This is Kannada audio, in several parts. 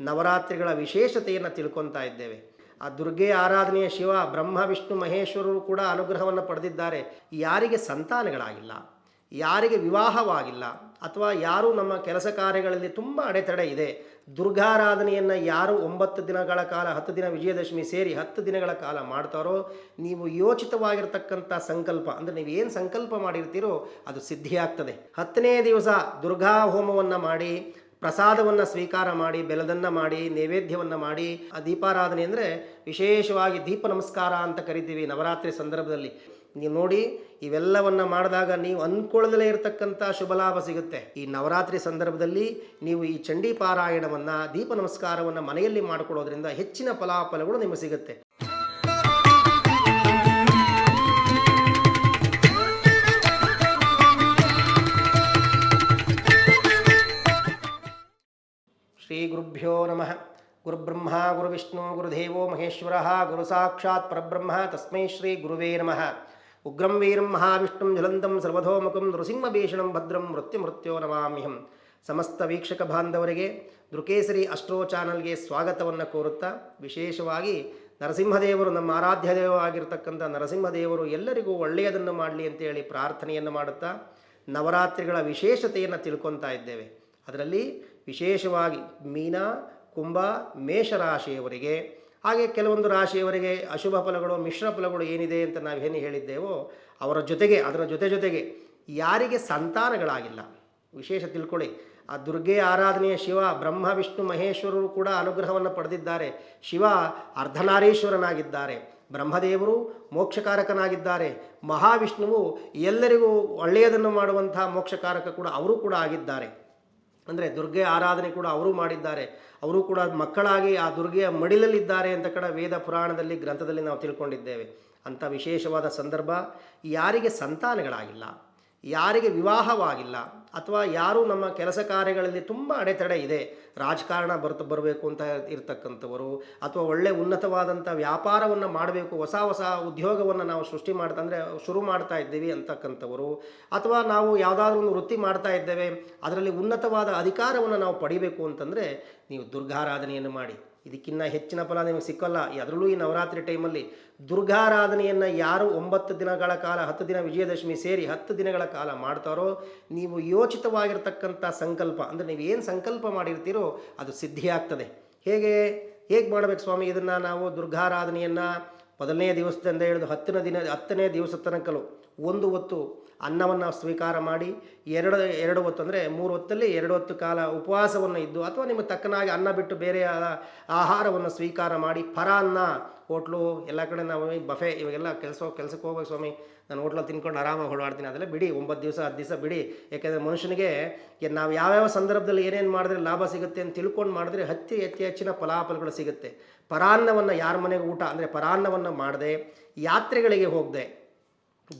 ನವರಾತ್ರಿಗಳ ವಿಶೇಷತೆಯನ್ನು ತಿಳ್ಕೊತಾ ಇದ್ದೇವೆ. ಆ ದುರ್ಗೆ ಆರಾಧನೆಯ ಶಿವ, ಬ್ರಹ್ಮ, ವಿಷ್ಣು, ಮಹೇಶ್ವರರು ಕೂಡ ಅನುಗ್ರಹವನ್ನು ಪಡೆದಿದ್ದಾರೆ. ಯಾರಿಗೆ ಸಂತಾನಗಳಾಗಿಲ್ಲ, ಯಾರಿಗೆ ವಿವಾಹವಾಗಿಲ್ಲ, ಅಥವಾ ಯಾರು ನಮ್ಮ ಕೆಲಸ ಕಾರ್ಯಗಳಲ್ಲಿ ತುಂಬ ಅಡೆತಡೆ ಇದೆ, ದುರ್ಗಾರಾಧನೆಯನ್ನು ಯಾರು ಒಂಬತ್ತು ದಿನಗಳ ಕಾಲ, ಹತ್ತು ದಿನ ವಿಜಯದಶಮಿ ಸೇರಿ ಹತ್ತು ದಿನಗಳ ಕಾಲ ಮಾಡ್ತಾರೋ, ನೀವು ಯೋಚಿತವಾಗಿರ್ತಕ್ಕಂಥ ಸಂಕಲ್ಪ, ಅಂದರೆ ನೀವು ಏನು ಸಂಕಲ್ಪ ಮಾಡಿರ್ತೀರೋ ಅದು ಸಿದ್ಧಿಯಾಗ್ತದೆ. ಹತ್ತನೇ ದಿವಸ ದುರ್ಗಾ ಹೋಮವನ್ನು ಮಾಡಿ ಪ್ರಸಾದವನ್ನು ಸ್ವೀಕಾರ ಮಾಡಿ, ಬೆಲದನ್ನು ಮಾಡಿ, ನೈವೇದ್ಯವನ್ನು ಮಾಡಿ, ಆ ದೀಪಾರಾಧನೆ ಅಂದರೆ ವಿಶೇಷವಾಗಿ ದೀಪ ನಮಸ್ಕಾರ ಅಂತ ಕರಿತೀವಿ ನವರಾತ್ರಿ ಸಂದರ್ಭದಲ್ಲಿ. ನೀವು ನೋಡಿ, ಇವೆಲ್ಲವನ್ನು ಮಾಡಿದಾಗ ನೀವು ಅಂದ್ಕೊಳ್ಳದಲೇ ಇರತಕ್ಕಂಥ ಶುಭ ಲಾಭ ಸಿಗುತ್ತೆ. ಈ ನವರಾತ್ರಿ ಸಂದರ್ಭದಲ್ಲಿ ನೀವು ಈ ಚಂಡಿ ಪಾರಾಯಣವನ್ನು, ದೀಪ ನಮಸ್ಕಾರವನ್ನು ಮನೆಯಲ್ಲಿ ಮಾಡಿಕೊಳ್ಳೋದ್ರಿಂದ ಹೆಚ್ಚಿನ ಫಲಾಫಲಗಳು ನಿಮಗೆ ಸಿಗುತ್ತೆ. ಶ್ರೀ ಗುರುಭ್ಯೋ ನಮಃ. ಗುರುಬ್ರಹ್ಮ, ಗುರುವಿಷ್ಣು, ಗುರುದೇವೋ ಮಹೇಶ್ವರ, ಗುರು ಸಾಕ್ಷಾತ್ ಪರಬ್ರಹ್ಮ, ತಸ್ಮೈ ಶ್ರೀ ಗುರುವೇ ನಮಃ. ಉಗ್ರಂ, ವೀರಂ, ಮಹಾವಿಷ್ಣುಂ ಜ್ವಲಂತಂ ಸರ್ವಧೋಮುಖಂ ನೃಸಿಂಹಭೀಷಣಂ ಭದ್ರಂ ಮೃತ್ಯು ಮೃತ್ಯೋ ನಮಾಮ್ಯಹಂ. ಸಮಸ್ತ ವೀಕ್ಷಕ ಬಾಂಧವರಿಗೆ ದೃಕೇಸರಿ ಅಸ್ಟ್ರೋ ಚಾನಲ್ಗೆ ಸ್ವಾಗತವನ್ನು ಕೋರುತ್ತಾ, ವಿಶೇಷವಾಗಿ ನರಸಿಂಹದೇವರು, ನಮ್ಮ ಆರಾಧ್ಯ ಆಗಿರತಕ್ಕಂಥ ನರಸಿಂಹದೇವರು ಎಲ್ಲರಿಗೂ ಒಳ್ಳೆಯದನ್ನು ಮಾಡಲಿ ಅಂತೇಳಿ ಪ್ರಾರ್ಥನೆಯನ್ನು ಮಾಡುತ್ತಾ, ನವರಾತ್ರಿಗಳ ವಿಶೇಷತೆಯನ್ನು ತಿಳ್ಕೊತಾ ಇದ್ದೇವೆ. ಅದರಲ್ಲಿ ವಿಶೇಷವಾಗಿ ಮೀನ, ಕುಂಭ, ಮೇಷರಾಶಿಯವರಿಗೆ, ಹಾಗೆ ಕೆಲವೊಂದು ರಾಶಿಯವರಿಗೆ ಅಶುಭ ಫಲಗಳು, ಮಿಶ್ರ ಫಲಗಳು ಏನಿದೆ ಅಂತ ನಾವೇನು ಹೇಳಿದ್ದೇವೋ, ಅವರ ಜೊತೆಗೆ, ಅದರ ಜೊತೆ ಜೊತೆಗೆ ಯಾರಿಗೆ ಸಂತಾನಗಳಾಗಿಲ್ಲ. ವಿಶೇಷ ತಿಳ್ಕೊಳ್ಳಿ. ಆ ದುರ್ಗೆ ಆರಾಧನೆಯ ಶಿವ, ಬ್ರಹ್ಮ, ವಿಷ್ಣು, ಮಹೇಶ್ವರರು ಕೂಡ ಅನುಗ್ರಹವನ್ನು ಪಡೆದಿದ್ದಾರೆ. ಶಿವ ಅರ್ಧನಾರೀಶ್ವರನಾಗಿದ್ದಾರೆ. ಬ್ರಹ್ಮದೇವರು ಮೋಕ್ಷಕಾರಕನಾಗಿದ್ದಾರೆ. ಮಹಾವಿಷ್ಣುವು ಎಲ್ಲರಿಗೂ ಒಳ್ಳೆಯದನ್ನು ಮಾಡುವಂತಹ ಮೋಕ್ಷಕಾರಕ ಕೂಡ ಅವರು ಕೂಡ ಆಗಿದ್ದಾರೆ. ಅಂದರೆ ದುರ್ಗೆ ಆರಾಧನೆ ಕೂಡ ಅವರು ಮಾಡಿದ್ದಾರೆ. ಅವರು ಕೂಡ ಮಕ್ಕಳಾಗಿ ಆ ದುರ್ಗೆಯ ಮಡಿಲಲ್ಲಿದ್ದಾರೆ ಅಂತ ಕಡೆ ವೇದ ಪುರಾಣದಲ್ಲಿ ಗ್ರಂಥದಲ್ಲಿ ನಾವು ತಿಳ್ಕೊಂಡಿದ್ದೇವೆ. ಅಂಥ ವಿಶೇಷವಾದ ಸಂದರ್ಭ ಯಾರಿಗೆ ಸಂತಾನಗಳಾಗಿಲ್ಲ, ಯಾರಿಗೆ ವಿವಾಹವಾಗಿಲ್ಲ ಅಥವಾ ಯಾರು ನಮ್ಮ ಕೆಲಸ ಕಾರ್ಯಗಳಲ್ಲಿ ತುಂಬ ಅಡೆತಡೆ ಇದೆ, ರಾಜಕಾರಣ ಬರ್ತ ಬರಬೇಕು ಅಂತ ಇರ್ತಕ್ಕಂಥವರು, ಅಥವಾ ಒಳ್ಳೆ ಉನ್ನತವಾದಂಥ ವ್ಯಾಪಾರವನ್ನು ಮಾಡಬೇಕು, ಹೊಸ ಹೊಸ ಉದ್ಯೋಗವನ್ನು ನಾವು ಸೃಷ್ಟಿ ಮಾಡ್ತಾ ಅಂದರೆ ಶುರು ಮಾಡ್ತಾ ಇದ್ದೀವಿ ಅಂತಕ್ಕಂಥವರು, ಅಥವಾ ನಾವು ಯಾವುದಾದ್ರೂ ಒಂದು ವೃತ್ತಿ ಮಾಡ್ತಾ ಇದ್ದೇವೆ, ಅದರಲ್ಲಿ ಉನ್ನತವಾದ ಅಧಿಕಾರವನ್ನು ನಾವು ಪಡಿಬೇಕು ಅಂತಂದರೆ ನೀವು ದುರ್ಗಾರಾಧನೆಯನ್ನು ಮಾಡಿ. ಇದಕ್ಕಿಂತ ಹೆಚ್ಚಿನ ಫಲ ನಿಮಗೆ ಸಿಕ್ಕಲ್ಲ. ಅದರಲ್ಲೂ ಈ ನವರಾತ್ರಿ ಟೈಮಲ್ಲಿ ದುರ್ಗಾರಾಧನೆಯನ್ನು ಯಾರು ಒಂಬತ್ತು ದಿನಗಳ ಕಾಲ, ಹತ್ತು ದಿನ ವಿಜಯದಶಮಿ ಸೇರಿ ಹತ್ತು ದಿನಗಳ ಕಾಲ ಮಾಡ್ತಾರೋ, ನೀವು ಯೋಚಿತವಾಗಿರ್ತಕ್ಕಂಥ ಸಂಕಲ್ಪ. ಅಂದರೆ ನೀವು ಏನು ಸಂಕಲ್ಪ ಮಾಡಿರ್ತೀರೋ ಅದು ಸಿದ್ಧಿಯಾಗ್ತದೆ ಹೇಗೆ? ಹೇಗೆ ಮಾಡಬೇಕು ಸ್ವಾಮಿ ಇದನ್ನು ನಾವು ದುರ್ಗಾರಾಧನೆಯನ್ನು? ಮೊದಲನೇ ದಿವಸದಿಂದ ಹಿಡಿದು ಹತ್ತನೇ ದಿನ, ಹತ್ತನೇ ದಿವಸ ತನಕಲು ಒಂದು ಹೊತ್ತು ಅನ್ನವನ್ನು ಸ್ವೀಕಾರ ಮಾಡಿ, ಎರಡು ಎರಡು ಹೊತ್ತು ಅಂದರೆ ಮೂರು ಹೊತ್ತಲ್ಲಿ ಎರಡು ಹೊತ್ತು ಕಾಲ ಉಪವಾಸವನ್ನು ಇದ್ದು ಅಥವಾ ನಿಮಗೆ ತಕ್ಕನಾಗಿ ಅನ್ನ ಬಿಟ್ಟು ಬೇರೆ ಆಹಾರವನ್ನು ಸ್ವೀಕಾರ ಮಾಡಿ, ಪರ ಅನ್ನ, ಹೋಟ್ಲು, ಎಲ್ಲ ಕಡೆ ನಾವು ಬಫೆ, ಇವಾಗೆಲ್ಲ ಕೆಲಸ, ಕೆಲಸಕ್ಕೆ ಹೋಗ್ಬೇಕು ಸ್ವಾಮಿ, ನಾನು ಹೋಟ್ಲಲ್ಲಿ ತಿನ್ಕೊಂಡು ಆರಾಮಾಗಿ ಹೊಡಾಡ್ತೀನಿ ಅದೆಲ್ಲ ಬಿಡಿ, ಒಂಬತ್ತು ದಿವಸ, ಹತ್ತು ದಿವಸ ಬಿಡಿ. ಯಾಕೆಂದರೆ ಮನುಷ್ಯನಿಗೆ ನಾವು ಯಾವ್ಯಾವ ಸಂದರ್ಭದಲ್ಲಿ ಏನೇನು ಮಾಡಿದ್ರೆ ಲಾಭ ಸಿಗುತ್ತೆ ಅಂತ ತಿಳ್ಕೊಂಡು ಮಾಡಿದ್ರೆ ಹತ್ತಿ ಹೆಚ್ಚು ಹೆಚ್ಚಿನ ಫಲಾಫಲಗಳು ಸಿಗುತ್ತೆ. ಪರಾನ್ನವನ್ನು ಯಾರ ಮನೆಗೆ ಊಟ, ಅಂದರೆ ಪರಾನ್ನವನ್ನು ಮಾಡದೆ ಯಾತ್ರೆಗಳಿಗೆ ಹೋಗದೆ.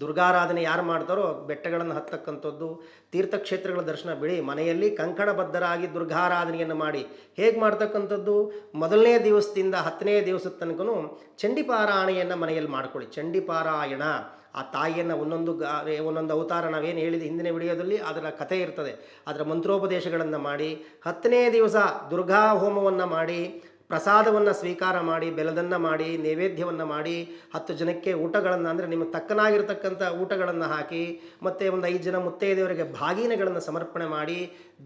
ದುರ್ಗಾರಾಧನೆ ಯಾರು ಮಾಡ್ತಾರೋ ಬೆಟ್ಟಗಳನ್ನು ಹತ್ತಕ್ಕಂಥದ್ದು, ತೀರ್ಥಕ್ಷೇತ್ರಗಳ ದರ್ಶನ ಬಿಡಿ, ಮನೆಯಲ್ಲಿ ಕಂಕಣಬದ್ಧರಾಗಿ ದುರ್ಗಾರಾಧನೆಯನ್ನು ಮಾಡಿ. ಹೇಗೆ ಮಾಡ್ತಕ್ಕಂಥದ್ದು? ಮೊದಲನೇ ದಿವಸದಿಂದ ಹತ್ತನೇ ದಿವಸದ ತನಕನೂ ಚಂಡಿಪಾರಾಯಣೆಯನ್ನು ಮನೆಯಲ್ಲಿ ಮಾಡ್ಕೊಳ್ಳಿ. ಚಂಡಿಪಾರಾಯಣ, ಆ ತಾಯಿಯನ್ನು ಒಂದೊಂದು ಗಾ ಒಂದೊಂದು ಅವತಾರ ನಾವೇನು ಹೇಳಿದ ಹಿಂದಿನ ವಿಡಿಯೋದಲ್ಲಿ ಅದರ ಕಥೆ ಇರ್ತದೆ. ಅದರ ಮಂತ್ರೋಪದೇಶಗಳನ್ನು ಮಾಡಿ, ಹತ್ತನೇ ದಿವಸ ದುರ್ಗಾ ಹೋಮವನ್ನು ಮಾಡಿ ಪ್ರಸಾದವನ್ನು ಸ್ವೀಕಾರ ಮಾಡಿ, ಬೆಲದನ್ನು ಮಾಡಿ, ನೈವೇದ್ಯವನ್ನು ಮಾಡಿ, ಹತ್ತು ಜನಕ್ಕೆ ಊಟಗಳನ್ನು ಅಂದರೆ ನಿಮಗೆ ತಕ್ಕನಾಗಿರ್ತಕ್ಕಂಥ ಊಟಗಳನ್ನು ಹಾಕಿ, ಮತ್ತು ಒಂದು ಐದು ಜನ ಮುತ್ತೈದೆಯವರಿಗೆ ಭಾಗೀನಗಳನ್ನು ಸಮರ್ಪಣೆ ಮಾಡಿ,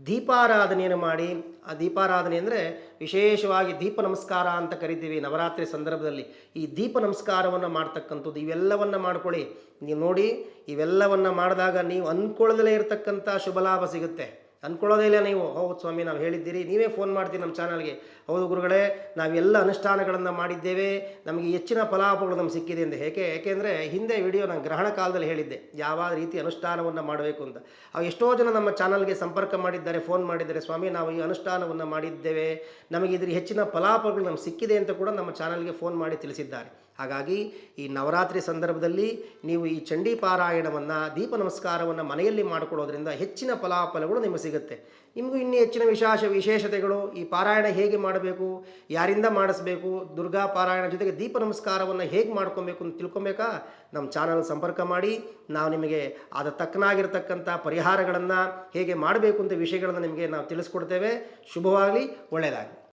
ದೀಪಾರಾಧನೆಯನ್ನು ಮಾಡಿ. ಆ ದೀಪಾರಾಧನೆ ಅಂದರೆ ವಿಶೇಷವಾಗಿ ದೀಪ ನಮಸ್ಕಾರ ಅಂತ ಕರಿತೀವಿ ನವರಾತ್ರಿ ಸಂದರ್ಭದಲ್ಲಿ. ಈ ದೀಪ ನಮಸ್ಕಾರವನ್ನು ಮಾಡ್ತಕ್ಕಂಥದ್ದು ಇವೆಲ್ಲವನ್ನು ಮಾಡ್ಕೊಳ್ಳಿ. ನೀವು ನೋಡಿ, ಇವೆಲ್ಲವನ್ನು ಮಾಡಿದಾಗ ನೀವು ಅಂದ್ಕೊಳ್ಳದಲೇ ಇರತಕ್ಕಂಥ ಶುಭ ಲಾಭ ಸಿಗುತ್ತೆ. ಅಂದ್ಕೊಳ್ಳೋದೇ ಇಲ್ಲ ನೀವು. ಹೌದು ಸ್ವಾಮಿ, ನಾವು ಹೇಳಿದ್ದೀರಿ. ನೀವೇ ಫೋನ್ ಮಾಡ್ತೀರಿ ನಮ್ಮ ಚಾನಲ್ಗೆ ಹೌದು ಗುರುಗಳೇ ನಾವೆಲ್ಲ ಅನುಷ್ಠಾನಗಳನ್ನು ಮಾಡಿದ್ದೇವೆ. ನಮಗೆ ಹೆಚ್ಚಿನ ಫಲಾಪಗಳು ನಮ್ಗೆ ಸಿಕ್ಕಿದೆ ಎಂದು ಏಕೆ ಏಕೆಂದರೆ ಹಿಂದೆ ವಿಡಿಯೋ ನಾನು ಗ್ರಹಣ ಕಾಲದಲ್ಲಿ ಹೇಳಿದ್ದೆ. ಯಾವ ರೀತಿ ಅನುಷ್ಠಾನವನ್ನು ಮಾಡಬೇಕು ಅಂತ. ಅವು ಎಷ್ಟೋ ಜನ ನಮ್ಮ ಚಾನಲ್ಗೆ ಸಂಪರ್ಕ ಮಾಡಿದ್ದಾರೆ ಫೋನ್ ಮಾಡಿದ್ದಾರೆ. ಸ್ವಾಮಿ, ನಾವು ಈ ಅನುಷ್ಠಾನವನ್ನು ಮಾಡಿದ್ದೇವೆ. ನಮಗೆ ಇದ್ರ ಹೆಚ್ಚಿನ ಫಲಾಪಗಳು ನಮ್ಗೆ ಸಿಕ್ಕಿದೆ ಅಂತ ಕೂಡ ನಮ್ಮ ಚಾನಲ್ಗೆ ಫೋನ್ ಮಾಡಿ ತಿಳಿಸಿದ್ದಾರೆ. ಹಾಗಾಗಿ ಈ ನವರಾತ್ರಿ ಸಂದರ್ಭದಲ್ಲಿ ನೀವು ಈ ಚಂಡಿ ಪಾರಾಯಣವನ್ನು, ದೀಪ ನಮಸ್ಕಾರವನ್ನು ಮನೆಯಲ್ಲಿ ಮಾಡಿಕೊಳ್ಳೋದ್ರಿಂದ ಹೆಚ್ಚಿನ ಫಲಾಫಲಗಳು ನಿಮಗೆ ಸಿಗುತ್ತೆ. ನಿಮಗೂ ಇನ್ನೂ ಹೆಚ್ಚಿನ ವಿಶೇಷ ವಿಶೇಷತೆಗಳು, ಈ ಪಾರಾಯಣ ಹೇಗೆ ಮಾಡಬೇಕು, ಯಾರಿಂದ ಮಾಡಿಸ್ಬೇಕು, ದುರ್ಗಾ ಪಾರಾಯಣ ಜೊತೆಗೆ ದೀಪ ನಮಸ್ಕಾರವನ್ನು ಹೇಗೆ ಮಾಡ್ಕೊಬೇಕು ಅಂತ ತಿಳ್ಕೊಬೇಕಾ? ನಮ್ಮ ಚಾನಲ್ ಸಂಪರ್ಕ ಮಾಡಿ, ನಾವು ನಿಮಗೆ ಅದ ತಕ್ಕನಾಗಿರ್ತಕ್ಕಂಥ ಪರಿಹಾರಗಳನ್ನು ಹೇಗೆ ಮಾಡಬೇಕು ಅಂತ ವಿಷಯಗಳನ್ನು ನಿಮಗೆ ನಾವು ತಿಳಿಸ್ಕೊಡ್ತೇವೆ. ಶುಭವಾಗಲಿ, ಒಳ್ಳೆಯದಾಗಲಿ.